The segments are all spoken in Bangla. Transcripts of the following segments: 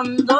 fondo.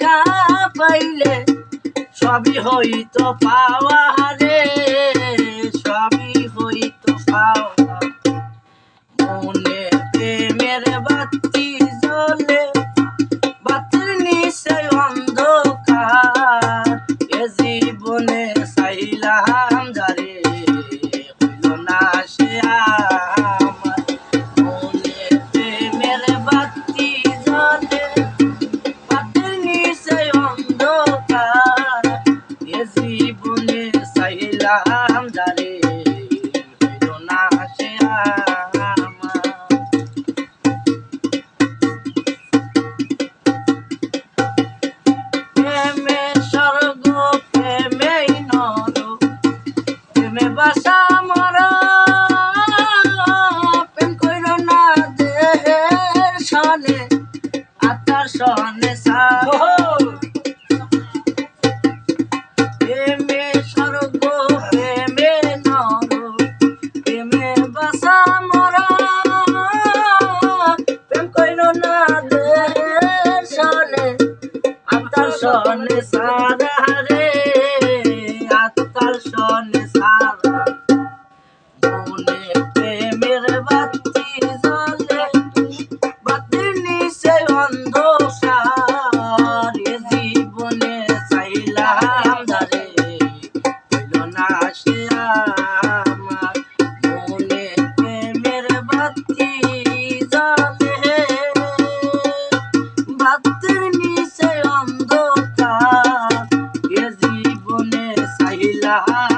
দেখা পাইলে সবই হইতো পাওয়া রে সবই হইতো পাওয়া মনে প্রেমের বাতি জ্বলে, বাতির নিচে অন্ধকার, এ জীবনে চাইলাম প্রেমে বাসা মরা প্রেম কইর না দেহের সনে আত্মার সনে প্রেমে স্বর্গ প্রেমে নর প্রেমে বাসা মরা প্রেম কইর না দেহের সনে আত্মার সনে সারা yeah.